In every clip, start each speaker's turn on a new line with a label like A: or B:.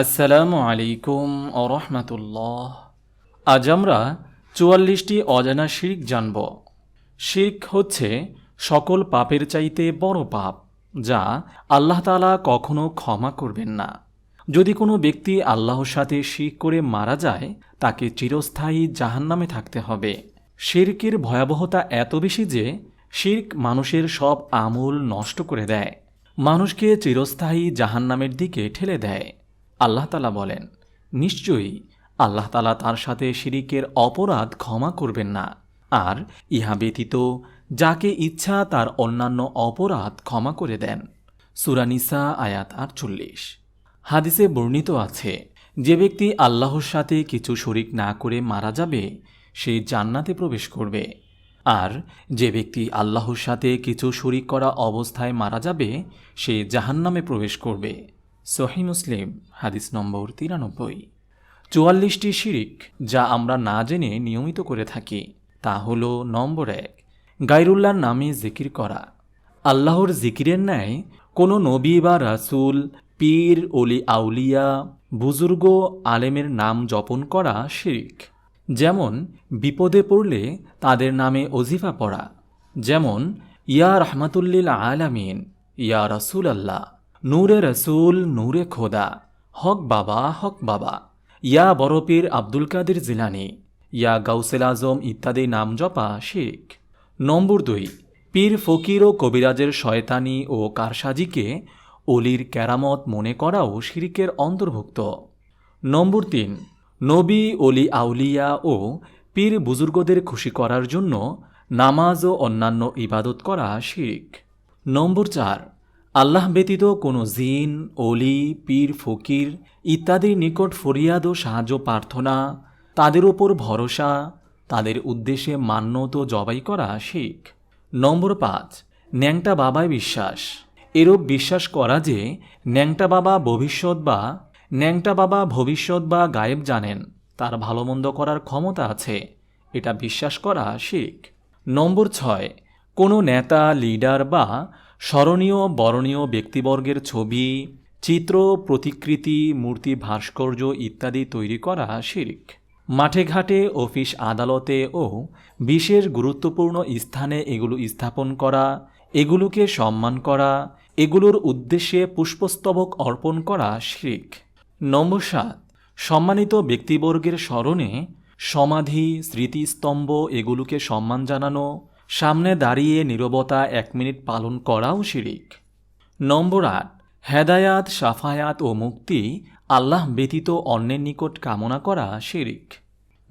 A: আসসালামু আলাইকুম রহমতুল্লাহ। আজ আমরা চুয়াল্লিশটি অজানা শির্ক জানব। শির্ক হচ্ছে সকল পাপের চাইতে বড় পাপ, যা আল্লাহ তালা কখনো ক্ষমা করবেন না। যদি কোনো ব্যক্তি আল্লাহর সাথে শির্ক করে মারা যায়, তাকে চিরস্থায়ী জাহান্নামে থাকতে হবে। শির্কের ভয়াবহতা এত বেশি যে শির্ক মানুষের সব আমল নষ্ট করে দেয়। মানুষকে চিরস্থায়ী জাহান্নামের দিকে ঠেলে দেয়। আল্লাহ তালা বলেন, নিশ্চয়ই আল্লাহ তালা তার সাথে শিরিকের অপরাধ ক্ষমা করবেন না। আর ইহা ব্যতীত যাকে ইচ্ছা তার অন্যান্য অপরাধ ক্ষমা করে দেন। সুরানিসা আয়াত আটচল্লিশ। হাদিসে বর্ণিত আছে, যে ব্যক্তি আল্লাহর সাথে কিছু শরিক না করে মারা যাবে, সে জান্নাতে প্রবেশ করবে। আর যে ব্যক্তি আল্লাহর সাথে কিছু শরিক করা অবস্থায় মারা যাবে, সে জাহান্নামে প্রবেশ করবে। সহি মুসলিম, হাদিস নম্বর তিরানব্বই। চুয়াল্লিশটি শিরিক যা আমরা না জেনে নিয়মিত করে থাকি, তা হল নম্বর এক গাইরুল্লাহর নামে জিকির করা। আল্লাহর জিকিরের ন্যায় কোনো নবী বা রাসূল, পীর অলি আউলিয়া, বুজুর্গ, আলেমের নাম জপন করা শিরিক। যেমন, বিপদে পড়লে তাদের নামে অজিফা পড়া। যেমন, ইয়া রহমাতুল্লিল আলামিন, ইয়া রাসূল আল্লাহ নূরে রসুল, নূরে খোদা। হক বাবা হক বাবা। ইয়া বরপীর আব্দুল কাদের জিলানি। ইয়া গাউসেল আজম ইত্যাদি নাম জপা শেখ। নম্বর দুই, পীর ফকির ও কবিরাজের শয়তানি ও কারসাজিকে অলির ক্যারামত মনে করাও শিরিকের অন্তর্ভুক্ত। নম্বর তিন, নবী, অলি, আউলিয়া ও পীর বুজুর্গদের খুশি করার জন্য নামাজ ও অন্যান্য ইবাদত করা শিরিক নম্বর চার আল্লাহ ব্যতীত কোনো জিন, অলি, পীর, ফকির ইত্যাদির নিকট ফরিয়াদ ও সাহায্য প্রার্থনা, তাদের ওপর ভরসা, তাদের উদ্দেশ্যে মান্যত জবাই করা শিখ। নম্বর পাঁচ, ন্যাংটা বাবায় বিশ্বাস। এরূপ বিশ্বাস করা যে ন্যাংটা বাবা ভবিষ্যৎ বা ন্যাংটা বাবা ভবিষ্যৎ বা গায়েব জানেন, তার ভালো মন্দ করার ক্ষমতা আছে, এটা বিশ্বাস করা শিখ। নম্বর ছয়, কোনো নেতা, লিডার বা স্মরণীয় বরণীয় ব্যক্তিবর্গের ছবি, চিত্র, প্রতিকৃতি, মূর্তি ভাস্কর্য ইত্যাদি তৈরি করা শিরিক। মাঠে ঘাটে, অফিস আদালতে ও বিশেষ গুরুত্বপূর্ণ স্থানে এগুলো স্থাপন করা, এগুলোকে সম্মান করা, এগুলোর উদ্দেশ্যে পুষ্পস্তবক অর্পণ করা শিরিক। নম্বর সাত, সম্মানিত ব্যক্তিবর্গের স্মরণে সমাধি, স্মৃতিস্তম্ভ এগুলোকে সম্মান জানানো সামনে দাঁড়িয়ে নীরবতা এক মিনিট পালন করাও শিরিক। নম্বর আট, হেদায়াত, সাফায়াত ও মুক্তি আল্লাহ ব্যতীত অন্যের নিকট কামনা করা শিরিক।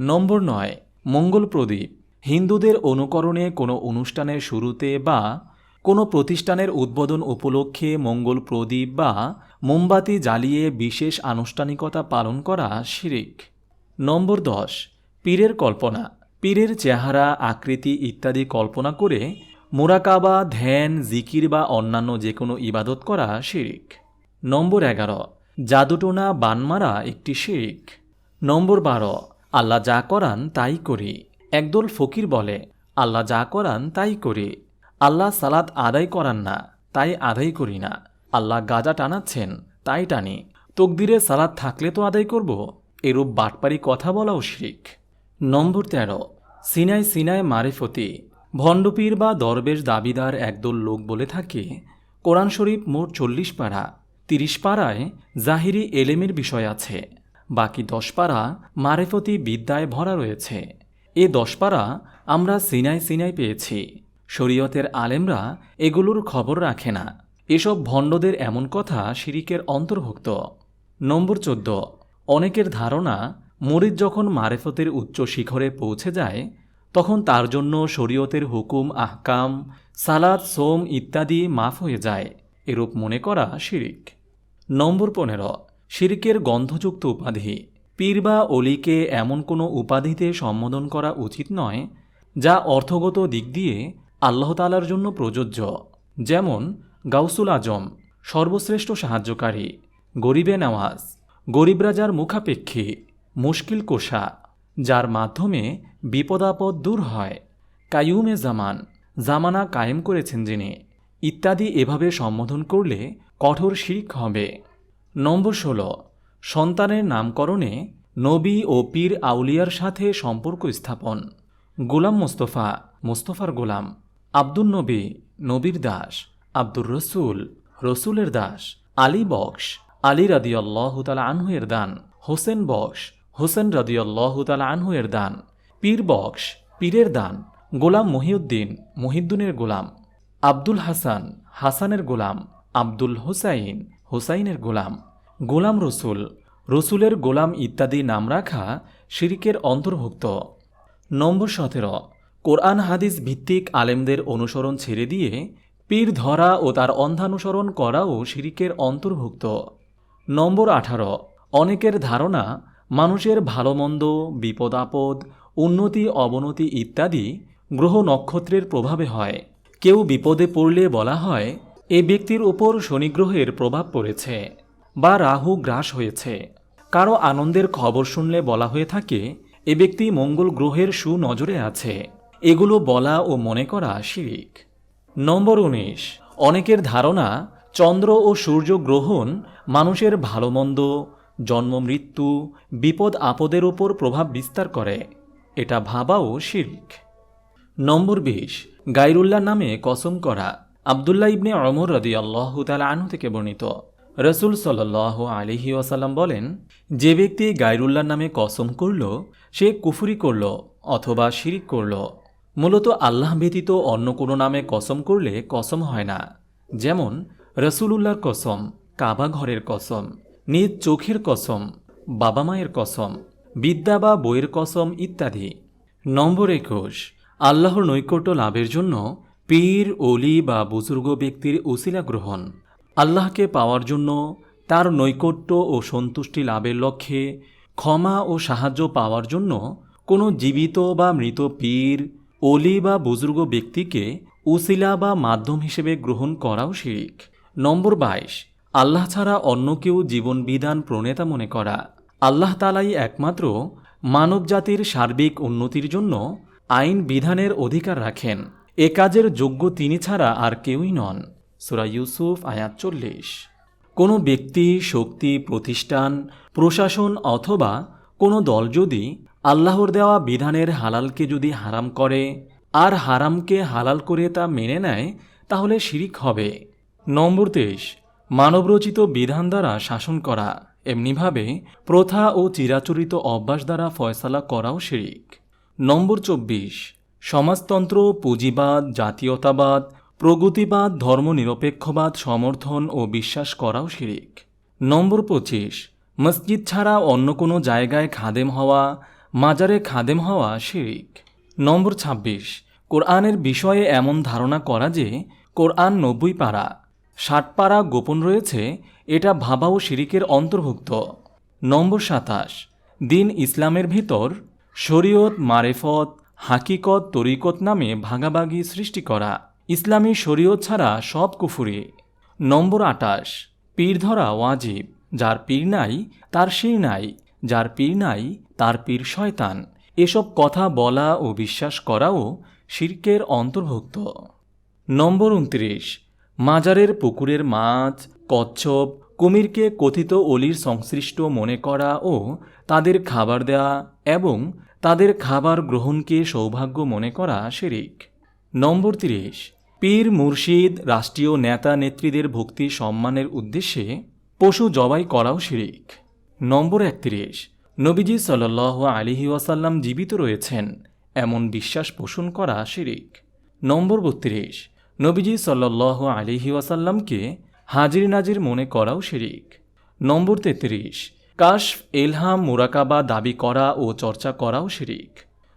A: নম্বর নয়, মঙ্গল প্রদীপ, হিন্দুদের অনুকরণে কোনো অনুষ্ঠানের শুরুতে বা কোনো প্রতিষ্ঠানের উদ্বোধন উপলক্ষে মঙ্গল প্রদীপ বা মোমবাতি জ্বালিয়ে বিশেষ আনুষ্ঠানিকতা পালন করা শিরিক। নম্বর দশ, পীরের কল্পনা পীরের চেহারা, আকৃতি ইত্যাদি কল্পনা করে মোরাকাবা, ধ্যান, জিকির বা অন্যান্য যে কোনো ইবাদত করা শিরিক। নম্বর এগারো, জাদুটোনা বানমারা একটি শিরিক। নম্বর বারো, আল্লাহ যা করান তাই করি। একদল ফকির বলে, আল্লাহ যা করান তাই করি। আল্লাহ সালাদ আদায় করান না, তাই আদায় করি না। আল্লাহ গাজা টানাচ্ছেন, তাই টানি। তকদিরে সালাদ থাকলে তো আদায় করব, এরূপ বাটপারি কথা বলাও শিরিক। নম্বর তেরো, সিনাই সিনায় মারেফতি। ভণ্ডপীর বা দরবেশ দাবিদার একদল লোক বলে থাকে, কোরআন শরীফ মোট চল্লিশ পাড়া তিরিশ পাড়ায় জাহিরি এলেমের বিষয় আছে। বাকি দশ পাড়া মারেফতি বিদ্যায় ভরা রয়েছে। এ দশ পাড়া আমরা সিনাই সিনাই পেয়েছি। শরীয়তের আলেমরা এগুলোর খবর রাখে না। এসব ভণ্ডদের এমন কথা শিরিকের অন্তর্ভুক্ত। নম্বর চোদ্দ, অনেকের ধারণা মরিদ যখন মারেফতের উচ্চ শিখরে পৌঁছে যায়, তখন তার জন্য শরীয়তের হুকুম, আহকাম সালাদ সোম ইত্যাদি মাফ হয়ে যায়। এরূপ মনে করা শিরিক। নম্বর পনেরো, শিরিকের গন্ধযুক্ত উপাধি। পীর বা অলিকে এমন কোনো উপাধিতে সম্বোধন করা উচিত নয়, যা অর্থগত দিক দিয়ে আল্লাহ তালার জন্য প্রযোজ্য। যেমন, গাউসুল আজম, সর্বশ্রেষ্ঠ সাহায্যকারী, গরিবে নওয়াজ, গরিব রাজার মুখাপেক্ষী মুশকিল কোষা, যার মাধ্যমে বিপদাপদ দূর হয়। কায়ুমে জামান, জামানা কায়েম করেছেন যিনি। ইত্যাদি এভাবে সম্বোধন করলে কঠোর শিরিক হবে। নম্বর ষোলো, সন্তানের নামকরণে নবী ও পীর আউলিয়ার সাথে সম্পর্ক স্থাপন। গোলাম মোস্তফা, মোস্তফার গোলাম। আব্দুল নবী, নবীর দাস। আব্দুর রসুল, রসুলের দাস। আলী বক্স, আলী রাদিয়াল্লাহু তালা আনহু এর দান। হোসেন বক্স হোসেন রাদিয়াল্লাহু তালা আনহু এর দান, পীর বক্স, পীরের দান, গোলাম মহিউদ্দিন মহিউদ্দিনের গোলাম, আব্দুল হাসান, হাসানের গোলাম, আব্দুল হোসাইন, হোসাইনের গোলাম গোলাম রসুল, রসুলের গোলাম ইত্যাদি নাম রাখা শিরিকের অন্তর্ভুক্ত। নম্বর সতেরো, কোরআন হাদিস ভিত্তিক আলেমদের অনুসরণ ছেড়ে দিয়ে পীর ধরা ও তার অন্ধানুসরণ করাও শিরিকের অন্তর্ভুক্ত। নম্বর আঠারো, অনেকের ধারণা মানুষের ভালোমন্দ বিপদ আপদ উন্নতি, অবনতি ইত্যাদি গ্রহ নক্ষত্রের প্রভাবে হয়। কেউ বিপদে পড়লে বলা হয়, এ ব্যক্তির ওপর শনিগ্রহের প্রভাব পড়েছে বা রাহু গ্রাস হয়েছে। কারও আনন্দের খবর শুনলে বলা হয়ে থাকে, এ ব্যক্তি মঙ্গল গ্রহের সুনজরে আছে। এগুলো বলা ও মনে করা শিরিক। নম্বর উনিশ। অনেকের ধারণা, চন্দ্র ও সূর্য গ্রহণ মানুষের ভালোমন্দ জন্ম, মৃত্যু, বিপদ, আপদের ওপর প্রভাব বিস্তার করে। এটা ভাবাও শিরিক। নম্বর বিশ গাইরুল্লাহ নামে কসম করা আবদুল্লাহ ইবনে অমর রদি আল্লাহ তালা আনু থেকে বর্ণিত। রসুল সাল্লাহ আলিহি ওয়াসাল্লাম বলেন, যে ব্যক্তি গাইরুল্লাহ নামে কসম করল, সে কুফুরি করল অথবা শিরিক করল। মূলত আল্লাহ ব্যতীত অন্য কোনো নামে কসম করলে কসম হয় না। যেমন, রসুলুল্লাহর কসম, কাবা ঘরের কসম নিজ চোখের কসম, বাবা মায়ের কসম, বিদ্যা বা বইয়ের কসম ইত্যাদি। নম্বর একুশ, আল্লাহর নৈকট্য লাভের জন্য পীর অলি বা বুজুর্গ ব্যক্তির উসিলা গ্রহণ। আল্লাহকে পাওয়ার জন্য তার নৈকট্য ও সন্তুষ্টি লাভের লক্ষ্যে ক্ষমা ও সাহায্য পাওয়ার জন্য কোনো জীবিত বা মৃত পীর অলি বা বুজুর্গ ব্যক্তিকে উসিলা বা মাধ্যম হিসেবে গ্রহণ করাও শিরিক। নম্বর বাইশ আল্লাহ ছাড়া অন্য কেউ জীবন বিধান প্রণেতা মনে করা। আল্লাহ তালাই একমাত্র মানবজাতির সার্বিক উন্নতির জন্য আইন বিধানের অধিকার রাখেন। এ কাজের যোগ্য তিনি ছাড়া আর কেউই নন। সুরা ইউসুফ, আয়াত চল্লিশ। কোনো ব্যক্তি, শক্তি, প্রতিষ্ঠান, প্রশাসন অথবা কোনো দল যদি আল্লাহর দেওয়া বিধানের হালালকে যদি হারাম করে আর হারামকে হালাল করে তা মেনে নেয়, তাহলে শিরিক হবে। নম্বর তেইশ। মানবরচিত বিধান দ্বারা শাসন করা, এমনিভাবে প্রথা ও চিরাচরিত অভ্যাস দ্বারা ফয়সালা করাও শিরিক। নম্বর চব্বিশ, সমাজতন্ত্র, পুঁজিবাদ, জাতীয়তাবাদ, প্রগতিবাদ, ধর্মনিরপেক্ষবাদ, সমর্থন ও বিশ্বাস করাও শিরিক। নম্বর পঁচিশ, মসজিদ ছাড়া অন্য কোনো জায়গায় খাদেম হওয়া, মাজারে খাদেম হওয়া শিরিক। নম্বর ২৬ কোরআনের বিষয়ে এমন ধারণা করা যে কোরআন নব্বই পারা ষাট পারা গোপন রয়েছে এটা ভাবাও শিরিকের অন্তর্ভুক্ত। নম্বর সাতাশ, দিন ইসলামের ভিতর শরীয়ত, মারেফত, হাকিকত, তরিকত নামে ভাগাভাগি সৃষ্টি করা। ইসলামী শরীয়ত ছাড়া সব কুফুরি। নম্বর আটাশ পীর ধরা ওয়াজিব, যার পীর নাই, তার শির নাই, যার পীর নাই, তার পীর শয়তান। এসব কথা বলা ও বিশ্বাস করাও শির্কের অন্তর্ভুক্ত। নম্বর উনত্রিশ মাজারের পুকুরের মাছ, কচ্ছপ, কুমিরকে কথিত অলির সংশ্লিষ্ট মনে করা ও তাদের খাবার দেওয়া এবং তাদের খাবার গ্রহণকে সৌভাগ্য মনে করা শেরিক। নম্বর তিরিশ, পীর মুর্শিদ রাষ্ট্রীয় নেতা নেত্রীদের ভক্তি সম্মানের উদ্দেশ্যে পশু জবাই করাও শিরিক। নম্বর একত্রিশ, নবীজি সাল আলিহি ওয়াসাল্লাম জীবিত রয়েছেন, এমন বিশ্বাস পোষণ করা শিরিক। নম্বর বত্রিশ নবীজি সাল আলিহি ওয়াসাল্লামকে হাজির নাজির মনে করাও শিরিক। নম্বর তেত্রিশ কাশ এলহাম, মুরাকাবা দাবি করা ও চর্চা করাও শিরিক।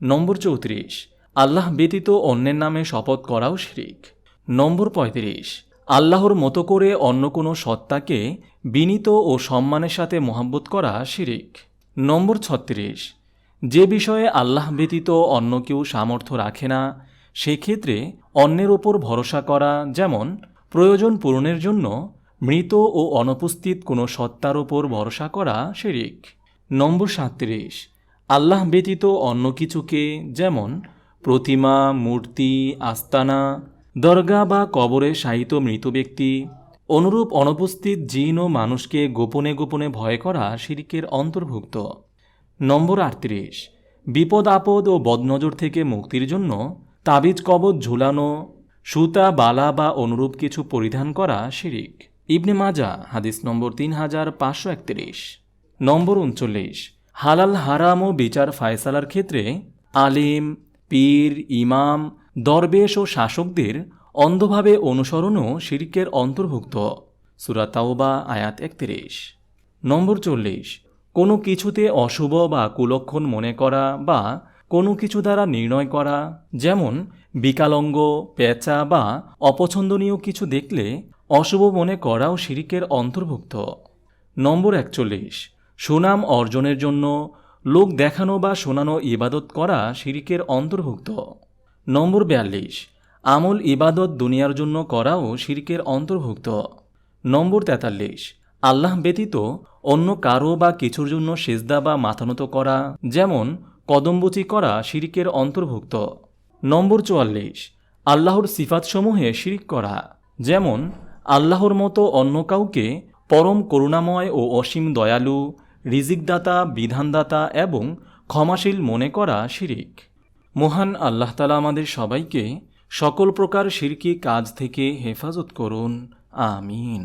A: নম্বর চৌত্রিশ, আল্লাহ ব্যতীত অন্যের নামে শপথ করাও শিরিক। নম্বর পঁয়ত্রিশ, আল্লাহর মতো করে অন্য কোনো সত্তাকে বিনীত ও সম্মানের সাথে মোহাব্বত করা শিরিক। নম্বর ছত্রিশ, যে বিষয়ে আল্লাহ ব্যতীত অন্য কেউ সামর্থ্য রাখে না সেক্ষেত্রে অন্যের ওপর ভরসা করা, যেমন প্রয়োজন পূরণের জন্য মৃত ও অনুপস্থিত কোনো সত্তার ওপর ভরসা করা শিরিক। নম্বর সাঁত্রিশ। আল্লাহ ব্যতীত অন্য কিছুকে, যেমন প্রতিমা, মূর্তি, আস্তানা, দরগা বা কবরে শায়িত মৃত ব্যক্তি, অনুরূপ অনুপস্থিত জিন ও মানুষকে গোপনে গোপনে ভয় করা শিরিকের অন্তর্ভুক্ত। নম্বর আটত্রিশ। বিপদ আপদ ও বদনজর থেকে মুক্তির জন্য তাবিজ কবজ, ঝুলানো, সুতা, বালা বা অনুরূপ কিছু পরিধান করা শিরিক। ইবনে মাজা, হাদিস নম্বর তিন হাজার পাঁচশো একত্রিশ। নম্বর উনচল্লিশ, হালাল, হারাম ও বিচার ফায়সালার ক্ষেত্রে আলিম, পীর, ইমাম, দরবেশ ও শাসকদের অন্ধভাবে অনুসরণও শিরিকের অন্তর্ভুক্ত। সুরাতাওবা আয়াত একত্রিশ। নম্বর চল্লিশ, কোনো কিছুতে অশুভ বা কুলক্ষণ মনে করা বা কোনো কিছু দ্বারা নির্ণয় করা, যেমন বিকালঙ্গ পেঁচা বা অপছন্দনীয় কিছু দেখলে অশুভ মনে করাও শিরিকের অন্তর্ভুক্ত। নম্বর একচল্লিশ। সুনাম অর্জনের জন্য লোক দেখানো বা শোনানো ইবাদত করা শিরিকের অন্তর্ভুক্ত। নম্বর বিয়াল্লিশ। আমল ইবাদত দুনিয়ার জন্য করাও শিরিকের অন্তর্ভুক্ত। নম্বর তেতাল্লিশ। আল্লাহ ব্যতীত অন্য কারও বা কিছুর জন্য সেজদা বা মাথানত করা, যেমন কদম্বুচি করা শিরিকের অন্তর্ভুক্ত। নম্বর চুয়াল্লিশ, আল্লাহর সিফাতসমূহে শিরিক করা, যেমন, আল্লাহর মতো অন্য কাউকে পরম করুণাময় ও অসীম দয়ালু, রিজিকদাতা, বিধানদাতা এবং ক্ষমাশীল মনে করা শিরিক। মহান আল্লাহ তালা আমাদের সবাইকে সকল প্রকার শিরকি কাজ থেকে হেফাজত করুন। আমিন।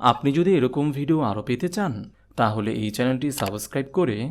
A: আপনি যদি এরকম ভিডিও আরও পেতে চান, তাহলে এই চ্যানেলটি সাবস্ক্রাইব করে